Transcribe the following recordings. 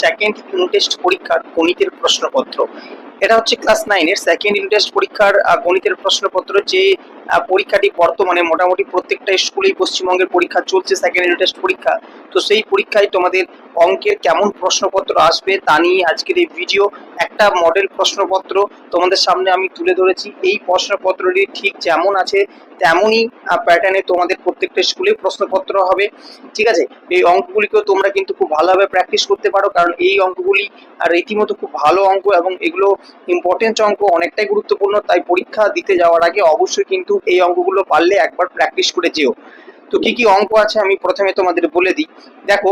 Second unit test পরীক্ষার গণিতের প্রশ্নপত্র। এটা হচ্ছে ক্লাস নাইনের সেকেন্ড ইউনিট টেস্ট পরীক্ষার গণিতের প্রশ্নপত্র যে পরীক্ষাটি বর্তমানে মোটামুটি প্রত্যেকটা স্কুলেই পশ্চিমবঙ্গের পরীক্ষা চলছে সেকেন্ড ইউনিট টেস্ট পরীক্ষা। তো সেই পরীক্ষায় তোমাদের অঙ্কের কেমন প্রশ্নপত্র আসবে তা নিয়ে আজকের এই ভিডিও একটা মডেল প্রশ্নপত্র তোমাদের সামনে আমি তুলে ধরেছি। এই প্রশ্নপত্রটি ঠিক যেমন আছে, তেমনই প্যাটার্নে তোমাদের প্রত্যেকটা স্কুলে প্রশ্নপত্র হবে। ঠিক আছে? এই অঙ্কগুলিকেও তোমরা কিন্তু খুব ভালোভাবে প্র্যাকটিস করতে পারো, কারণ এই অঙ্কগুলি, আর রীতিমতো খুব ভালো অঙ্ক এবং এগুলো ইম্পর্টেন্ট অঙ্ক, অনেকটাই গুরুত্বপূর্ণ। তাই পরীক্ষা দিতে যাওয়ার আগে অবশ্যই কিন্তু এই অঙ্কগুলো পারলে একবার প্র্যাকটিস করে যেও। তো কি কি অঙ্ক আছে আমি প্রথমে তোমাদের বলে দিই। দেখো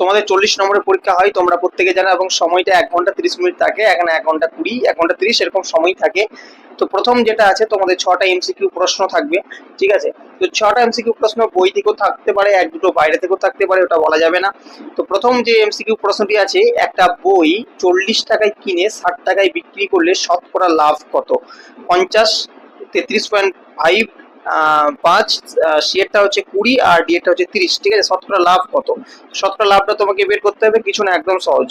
তোমাদের চল্লিশ নম্বরের পরীক্ষা হয়, তোমরা প্রত্যেকে জানো, এবং সময়টা এক ঘণ্টা তিরিশ মিনিট থাকে, এখানে এক ঘণ্টা কুড়ি, এক ঘণ্টা তিরিশ, এরকম সময় থাকে। তো প্রথম যেটা আছে, তোমাদের ছটা এমসিকিউ প্রশ্ন থাকবে, ঠিক আছে? তো ছটা এমসিকিউ প্রশ্ন বই থেকেও থাকতে পারে, এক দুটো বাইরে থেকেও থাকতে পারে, ওটা বলা যাবে না। তো প্রথম যে এমসিকিউ প্রশ্নটি আছে, একটা বই চল্লিশ টাকায় কিনে, ষাট টাকায় বিক্রি করলে শতকরা লাভ কত? পঞ্চাশ তেত্রিশ পয়েন্ট ফাইভ পাঁচ সিএরটা হচ্ছে কুড়ি আর ডিএরটা হচ্ছে তিরিশ। ঠিক আছে, শতকরা লাভ কত? শতকরা লাভটা তোমাকে বের করতে হবে, কিছু না, একদম সহজ।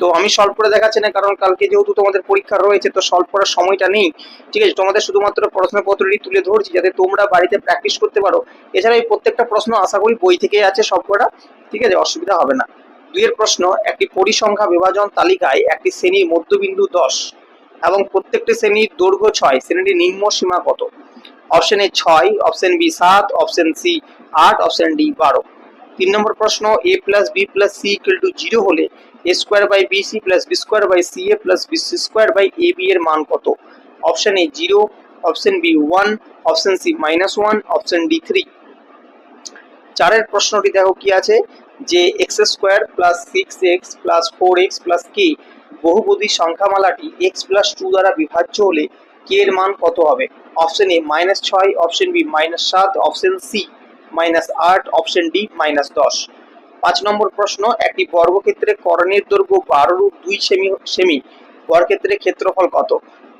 তো আমি সলভ করে দেখাচ্ছি না, কারণ কালকে যেহেতু তোমাদের পরীক্ষা রয়েছে, তো সলভ করার সময়টা নেই। ঠিক আছে, তোমাদের শুধুমাত্র প্রশ্নপত্রটি তুলে ধরছি, যাতে তোমরা বাড়িতে প্র্যাকটিস করতে পারো। এছাড়া এই প্রত্যেকটা প্রশ্ন আশা করি বই থেকে আছে সবকটা ঠিক আছে, অসুবিধা হবে না। দুইয়ের প্রশ্ন, একটি পরিসংখ্যা বিভাজন তালিকায় একটি শ্রেণির মধ্যবিন্দু দশ। এবং প্রত্যেকটি শ্রেণির দৈর্ঘ্য ছয়, শ্রেণীটির নিম্ন সীমা কত? অপশন এ ছয় অপশন বি সাত অপশন সি আট অপশন ডি বারো। তিন নম্বর প্রশ্ন A plus B plus C equal to zero হলে A square by B C plus B square by C A plus B C square by A B এর মান কত? Option A zero option B one option C minus one option D three চারের প্রশ্নটি দেখো কি আছে? যে X square plus six X plus four X plus K বহুপদী সংখ্যামালাটি এক্স প্লাস টু দ্বারা বিভাজ্য হলে কে এর মান কত হবে? অপশন এ মাইনাস ছয় অপশন বি মাইনাস সাত অপশন সি মাইনাস আট অপশন ডি মাইনাস দশ। পাঁচ নম্বর প্রশ্ন, একটি বর্গক্ষেত্রে করণের দৈর্ঘ্য বারো রূপ দুই সেমি সেমি। বর্গক্ষেত্রে ক্ষেত্রফল কত?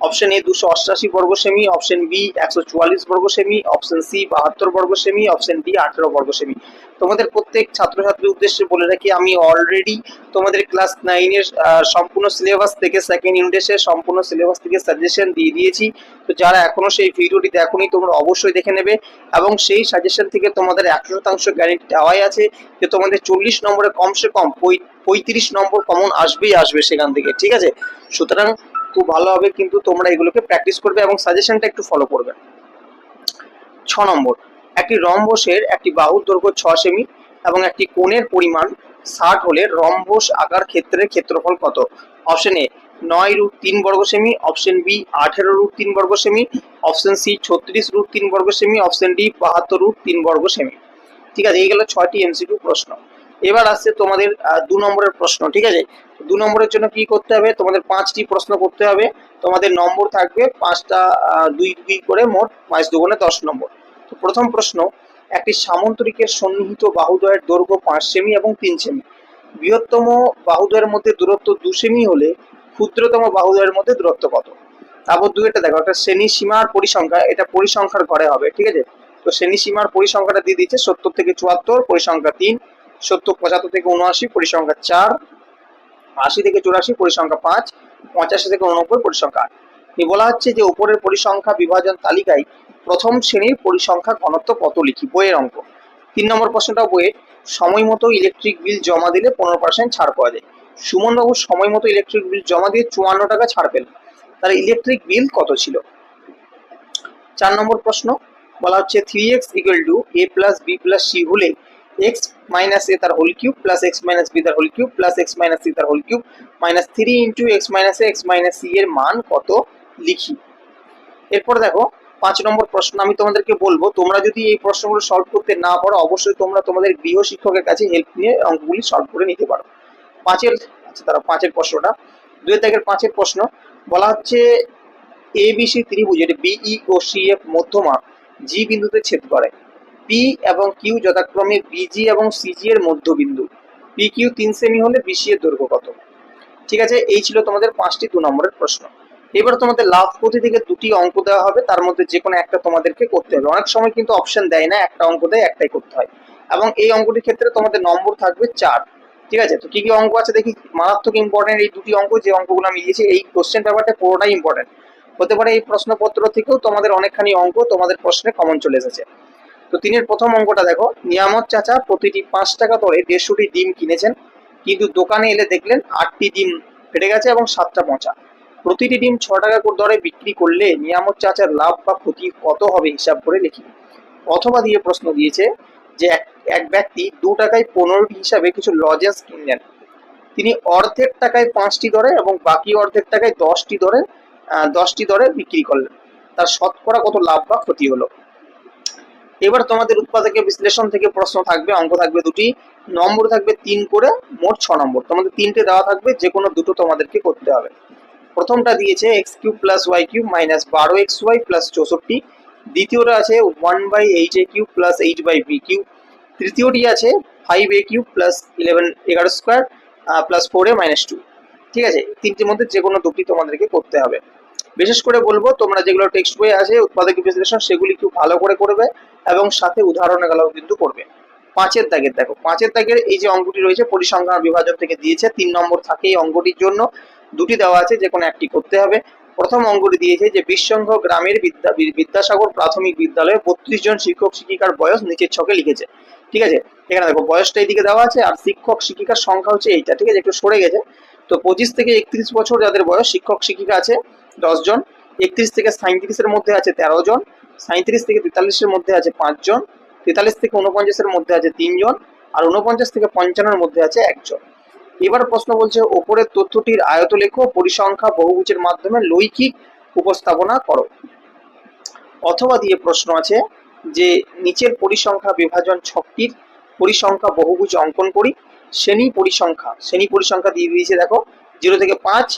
অপশন এ দুশো অষ্টাশি বর্গ সেমি অপশন বি একশো চুয়াল্লিশ বর্গ সেমি অপশন সি বাহাত্তর বর্গ সেমি অপশন ডি আঠেরো বর্গ সেমি তোমাদের প্রত্যেক ছাত্রছাত্রীর উদ্দেশ্যে বলে রাখি, আমি অলরেডি তোমাদের ক্লাস নাইনের সম্পূর্ণ সিলেবাস থেকে সেকেন্ড ইউনিটের সম্পূর্ণ সিলেবাস থেকে সাজেশন দিয়ে দিয়েছি। তো যারা এখনও সেই ভিডিওটি দেখোনি, তোমরা অবশ্যই দেখে নেবে। এবং সেই সাজেশন থেকে তোমাদের একশো শতাংশ গ্যারেন্টি দেওয়াই আছে যে তোমাদের চল্লিশ নম্বরে কমসে কম পঁয়ত্রিশ নম্বর কমন আসবেই আসবে সেখান থেকে, ঠিক আছে? সুতরাং খুব ভালো হবে, কিন্তু তোমরা এগুলোকে প্র্যাকটিস করবে এবং সাজেশনটা একটু ফলো করবে। ছ নম্বর, একটি রম্বসের একটি বাহুর দৈর্ঘ্য ছ সেমি এবং একটি কোণের পরিমাণ ষাট হলে রম্বস আকার ক্ষেত্রের ক্ষেত্রফল কত? অপশন এ নয় রুট তিন বর্গ সেমি। অপশন বি আঠেরো রুট তিন বর্গ সেমি। অপশন সি ছত্রিশ রুট তিন বর্গ সেমি। অপশন ডি বাহাত্তর রুট তিন বর্গ সেমি। ঠিক আছে, এই গেল ছয়টি এমসিকিউ প্রশ্ন। এবার আসছে তোমাদের দু নম্বরের প্রশ্ন, ঠিক আছে? দু নম্বরের জন্য কি করতে হবে? তোমাদের পাঁচটি প্রশ্ন করতে হবে। তোমাদের নম্বর থাকবে পাঁচটা দুই দুই করে মোট পাঁচ দুগুণে দশ নম্বর। তো প্রথম প্রশ্ন, একটি সামন্তরিকের সন্নিহিত বাহুদ্বয়ের দৈর্ঘ্য পাঁচ সেমি এবং তিন সেমি। বৃহত্তম বাহুদ্বয়ের মধ্যে দূরত্ব দু সেমি হলে ক্ষুদ্রতম বাহুদ্বয়ের মধ্যে দূরত্ব কত? তারপর দুইটা দেখো, একটা শ্রেণি সীমার পরিসংখ্যা, এটা পরিসংখ্যার ঘরে হবে, ঠিক আছে? তো শ্রেণি সীমার পরিসংখ্যাটা দিয়ে দিচ্ছে সত্তর থেকে চুয়াত্তর, পরিসংখ্যা তিন সত্তর, পঁচাত্তর থেকে উনআশি, পরিসংখ্যা চার, আশি থেকে চুরাশি, পরিসংখ্যা পাঁচ, পঁচাশি থেকে উননব্বই, পরিসংখ্যা আট। বলা হচ্ছে যে উপরের পরিসংখ্যা বিভাজন তালিকায় প্রথম শ্রেণির পরিসংখ্যা ঘনত্ব কত লিখি? বইয়ের অঙ্ক। তিন নম্বর প্রশ্নটা বইয়ের, সময় মতো ইলেকট্রিক বিল জমা দিলে পনেরো পার্সেন্ট ছাড় পাওয়া যায়। সুমনবাবু সময় মতো ইলেকট্রিক বিল জমা দিয়ে চুয়ান্ন টাকা ছাড় পেলেন। তাহলে ইলেকট্রিক বিল কত ছিল? চার নম্বর প্রশ্ন, বলা হচ্ছে three X equal to A plus B plus C হলে এক্স মাইনাস এ তার whole cube plus X minus B তার whole cube plus X minus C তার whole cube minus three into X minus X minus C এর মান কত লিখি। এরপর দেখো, পাঁচ নম্বর প্রশ্ন আমি তোমাদেরকে বলব, তোমরা যদি এই প্রশ্নগুলো সলভ করতে না পারো, অবশ্যই তোমরা তোমাদের গৃহ শিক্ষকের কাছে হেল্প নিয়ে অঙ্কগুলি সলভ করে নিতে পারো। পাঁচের আচ্ছা তারা পাঁচের প্রশ্নটা দুই দাগের পাঁচের প্রশ্ন, বলা হচ্ছে এ বি সি ত্রিভুজের বিই ও সি এফ মধ্যমা জি বিন্দুতে ছেদ করে। পি এবং কিউ যথাক্রমে বিজি এবং সিজি এর মধ্যবিন্দু। পি কিউ তিন সেমি হলে বিসি এর দৈর্ঘ্য কত? ঠিক আছে, এই ছিল তোমাদের পাঁচটি দু নম্বরের প্রশ্ন। এবার তোমাদের লাভ ক্ষতি থেকে দুটি অঙ্ক দেওয়া হবে, তার মধ্যে যে কোনো একটা তোমাদেরকে করতে হবে। অনেক সময় কিন্তু অপশন দেয় না, একটা অঙ্ক দেয়, একটাই করতে হয়। এবং এই অঙ্কটির ক্ষেত্রে তোমাদের নম্বর থাকবে চার। ঠিক আছে, তো কি কি অঙ্ক আছে দেখি, মারাত্মক ইম্পর্টেন্ট এই দুটি অঙ্ক, যে অঙ্কগুলো আমি দিয়েছি, এই কোশ্চেন পেপারটা পুরোটাই ইম্পর্টেন্ট হতে পারে এই প্রশ্নপত্র থেকেও তোমাদের অনেকখানি অঙ্ক তোমাদের প্রশ্নে কমন চলে এসেছে। তো তিনের প্রথম অঙ্কটা দেখো। নিয়ামত চাচা প্রতিটি পাঁচ টাকা দরে দেড়শোটি ডিম কিনেছেন। কিন্তু দোকানে এলে দেখলেন আটটি ডিম ফেটে গেছে এবং সাতটা পচা। প্রতিটি ডিম ছ টাকা করে দরে বিক্রি করলে নিয়ামত চাচার লাভ বা ক্ষতি কত হবে হিসাব করে লিখি। অথবা দিয়ে প্রশ্ন দিয়েছে যে এক ব্যক্তি দু টাকায় পনেরোটি হিসাবে কিছু লজেন্স কিনলেন। তিনি অর্ধেক টাকায় পাঁচটি দরে এবং বাকি অর্ধেক টাকায় দশটি দরে দশটি দরে বিক্রি করলেন। তার শতকরা কত লাভ বা ক্ষতি হলো? এবার তোমাদের উৎপাদকের বিশ্লেষণ থেকে প্রশ্ন থাকবে, অঙ্ক থাকবে দুটি, নম্বর থাকবে তিন করে, মোট ছ নম্বর। তোমাদের তিনটে দেওয়া থাকবে, যে কোনো দুটো তোমাদেরকে করতে হবে। প্রথমটা দিয়েছে X cube plus Y cube minus বারো এক্স ওয়াই প্লাস চৌষট্টি। দ্বিতীয়টা আছে one by H A cube plus eight by B cube. তৃতীয়টি আছে five A cube plus eleven এগারো square plus four A minus two. ঠিক আছে? তিনটির মধ্যে যে কোনো দুটি তোমাদেরকে করতে হবে। বিশেষ করে বলব, তোমরা যেগুলো টেক্সট বই আছে উৎপাদক বিশ্লেষণ, সেগুলি খুব ভালো করে করবে। এবং সাথে উদাহরণগুলোও কিন্তু করবে। পাঁচের দাগের দেখো, পাঁচের দাগের এই যে অঙ্কটি রয়েছে, পরিসংখ্যান বিভাজন থেকে দিয়েছে, তিন নম্বর থাকে এই অঙ্কটির জন্য। দুটি দেওয়া আছে, যে কোনো একটি করতে হবে। প্রথম অঙ্কটি দিয়েছে যে বিশ্বংঘ গ্রামের বিদ্যা বিদ্যাসাগর প্রাথমিক বিদ্যালয়ে বত্রিশ জন শিক্ষক শিক্ষিকার বয়স নিচের ছকে লিখেছে। ঠিক আছে? এখানে দেখো, বয়সটা এইদিকে দেওয়া আছে, আর শিক্ষক শিক্ষিকার সংখ্যা হচ্ছে এইটা। ঠিক আছে? একটু সরে গেছে। তো পঁচিশ থেকে একত্রিশ বছর যাদের বয়স শিক্ষক শিক্ষিকা আছে দশ জন, একত্রিশ থেকে সাঁত্রিশের মধ্যে আছে তেরো জন সাঁত্রিশ থেকে তেতাল্লিশের মধ্যে আছে পাঁচজন, তেতাল্লিশ থেকে উনপঞ্চাশের মধ্যে আছে তিনজন, আর উনপঞ্চাশ থেকে পঞ্চান্নের মধ্যে আছে একজন। এবার প্রশ্ন বলছে, ওপরের তথ্যটির আয়ত লেখো পরিসংখ্যা বহুভুজের মাধ্যমে লৈকিক উপস্থাপনা করো। অথবা দিয়ে প্রশ্ন আছে যে, নিচের পরিসংখ্যা বিভাজন ছকটির পরিসংখ্যা বহুভুজ অঙ্কন করি। শ্রেণি পরিসংখ্যা শ্রেণি পরিসংখ্যা দিয়ে দিয়েছে দেখো, জিরো থেকে পাঁচ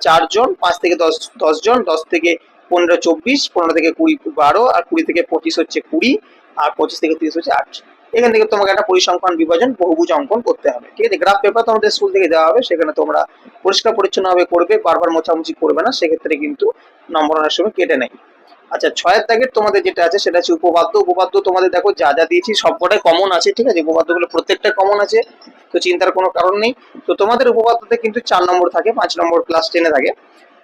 চারজন, পাঁচ থেকে দশ, দশজন, দশ থেকে পনেরো চব্বিশ, পনেরো থেকে কুড়ি বারো আর কুড়ি থেকে পঁচিশ হচ্ছে কুড়ি আর পঁচিশ থেকে তিরিশ হচ্ছে আট। এখান থেকে তোমাকে একটা পরিসংখ্যান বিভাজন, বহুভুজ অঙ্কন করতে হবে, ঠিক আছে? গ্রাফ পেপার তোমাদের স্কুল থেকে দেওয়া হবে, সেখানে তোমরা পরিষ্কার পরিচ্ছন্নভাবে করবে, বারবার মোছামুছি করবে না, সেক্ষেত্রে কিন্তু নম্বর অনেক সময় কেটে নেয়। আচ্ছা ছয়ের দাগের তোমাদের যেটা আছে, সেটা হচ্ছে উপপাদ্য। উপপাদ্য তোমাদের দেখো যা যা দিয়েছি, সবকটাই কমন আছে, ঠিক আছে? উপপাদ্যগুলো প্রত্যেকটা কমন আছে, তো চিন্তার কোনো কারণ নেই। তো তোমাদের উপপাদ্যতে কিন্তু চার নম্বর থাকে, পাঁচ নম্বর ক্লাস টেনে থাকে।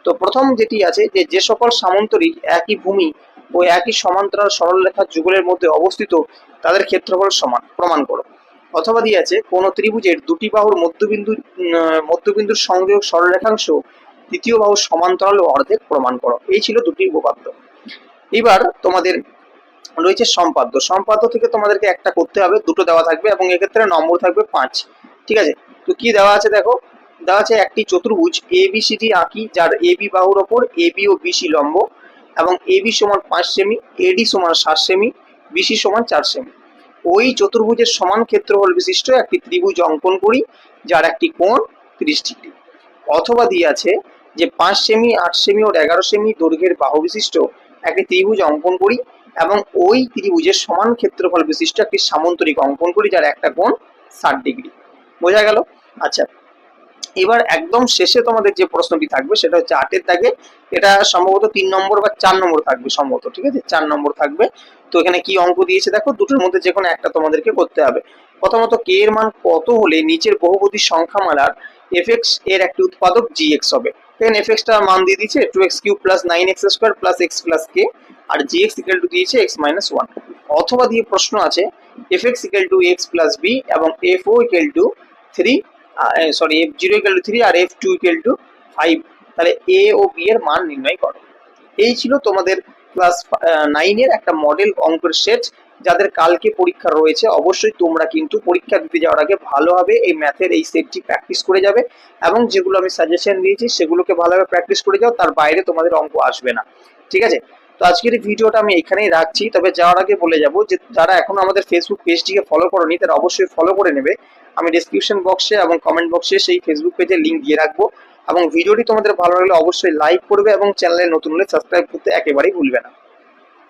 তো প্রথম যেটি আছে যে যে সকল সামন্তরিক একই ভূমি ও একই সমান্তরাল সরলরেখার যুগলের মধ্যে অবস্থিত, তাদের ক্ষেত্রফল সমান। প্রমাণ করো। অথবা দিয়ে আছে, কোন ত্রিভুজের দুটি বাহুর মধ্যবিন্দু মধ্যবিন্দুর সংযোগ সরলরেখাংশ, তৃতীয় বাহুর সমান্তরাল ও অর্ধেক প্রমাণ করো। এই ছিল দুটি উপপাদ্য। এবার তোমাদের রয়েছে সম্পাদ্য। সম্পাদ্য থেকে তোমাদেরকে একটা করতে হবে, দুটো দেওয়া থাকবে এবং এক্ষেত্রে নম্বর থাকবে পাঁচ। ঠিক আছে? তো কি দেওয়া আছে দেখো? দেওয়া আছে একটি চতুর্ভুজ এ বি সি ডি আঁকি যার এ বি বাহুর ওপর এ বি ও বিসি লম্ব এবং এ বি সমান পাঁচ সেমি এডি সমান সাত সেমি বিসি সমান চার সেমি। ওই চতুর্ভুজের সমান ক্ষেত্রফল বিশিষ্ট একটি ত্রিভুজ অঙ্কন করি, যার একটি কোণ তিরিশ ডিগ্রি। অথবা দিয়ে আছে যে পাঁচ সেমি, আট সেমি ও এগারো সেমি দৈর্ঘ্যের বাহু বিশিষ্ট একটি ত্রিভুজ অঙ্কন করি এবং ওই ত্রিভুজের সমান ক্ষেত্রফল বিশিষ্ট একটি সামন্তরিক অঙ্কন করি, যার একটা কোণ ষাট ডিগ্রি। বোঝা গেল? আচ্ছা এবার একদম শেষে তোমাদের যে প্রশ্নটি থাকবে, সেটা হচ্ছে আটের দাগে, এটা সম্ভবত তিন নম্বর বা চার নম্বর থাকবে সম্ভবত, ঠিক আছে? চার নম্বর থাকবে। তো এখানে কি অঙ্ক দিয়েছে? দেখো, দুটোর মধ্যে যে কোনো একটা তোমাদেরকে করতে হবে। প্রথমত, কে এর মান কত হলে নিচের বহুপদী সংখ্যামালার এফএক্স এর একটি উৎপাদক জি এক্স হবে? এখানে এফএক্স টার মান দিয়ে দিয়েছে two X Q plus nine X square plus X plus K R G x equal to দিয়েছে এক্স মাইনাস ওয়ান অথবা দিয়ে প্রশ্ন আছে F X equal to X plus B এবং F O equal to three sorry F zero equal to three R F two equal to five তাহলে এ ও B এর মান নির্ণয় করো। এই ছিল তোমাদের ক্লাস নাইনের একটা মডেল অঙ্কের সেট যাদের কালকে পরীক্ষা রয়েছে, অবশ্যই তোমরা কিন্তু পরীক্ষা দিতে যাওয়ার আগে ভালোভাবে এই ম্যাথের এই সেটটি প্র্যাকটিস করে যাবে। এবং যেগুলো আমি সাজেশন দিয়েছি, সেগুলোকে ভালোভাবে প্র্যাকটিস করে যাও, তার বাইরে তোমাদের অঙ্ক আসবে না। ঠিক আছে? তো আজকের এই ভিডিওটা আমি এখানেই রাখছি। তবে যাওয়ার আগে বলে যাব যে, যারা এখনও আমাদের ফেসবুক পেজটিকে ফলো করনি, তারা অবশ্যই ফলো করে নেবে। আমি ডিসক্রিপশন বক্সে এবং কমেন্ট বক্সে সেই ফেসবুক পেজের লিঙ্ক দিয়ে রাখব। এবং ভিডিওটি তোমাদের ভালো লাগলে অবশ্যই লাইক করবে এবং চ্যানেলে নতুন হলে সাবস্ক্রাইব করতে একেবারেই ভুলবে না।